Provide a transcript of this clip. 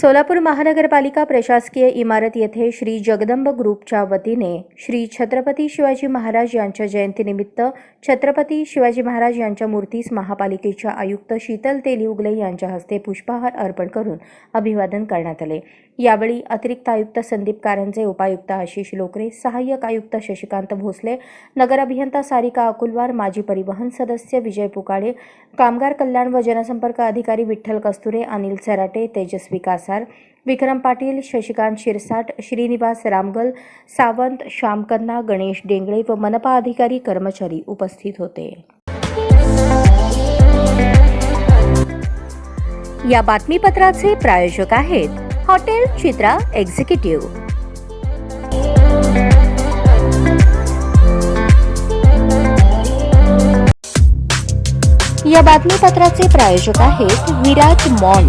सोलापूर महानगरपालिका प्रशासकीय इमारत येथे श्री जगदंब ग्रुपच्या वतीने श्री छत्रपती शिवाजी महाराज यांच्या जयंतीनिमित्त छत्रपती शिवाजी महाराज यांच्या मूर्तीस महापालिकेच्या आयुक्त शीतल तेली उगले यांच्या हस्ते पुष्पहार अर्पण करून अभिवादन करण्यात आले. यावेळी अतिरिक्त आयुक्त संदीप कारंजे उपायुक्त आशिष लोकरे सहाय्यक आयुक्त शशिकांत भोसले नगर अभियंता सारिका अकुलवार माजी परिवहन सदस्य विजय पुकाळे कामगार कल्याण व जनसंपर्क अधिकारी विठ्ठल कस्तुरे अनिल सराटे तेजस्वी कासार विक्रम पाटील शशिकांत शिरसाट श्रीनिवास रामगल सावंत श्यामकन्ना गणेश डेंगळे व मनपा अधिकारी कर्मचारी उपस्थित होते. या बातमीपत्राचे प्रायोजक आहेत हॉटेल चित्रा एक्झिक्युटिव्ह. या बातमीपत्राचे प्रायोजक आहेत विराज मॉल.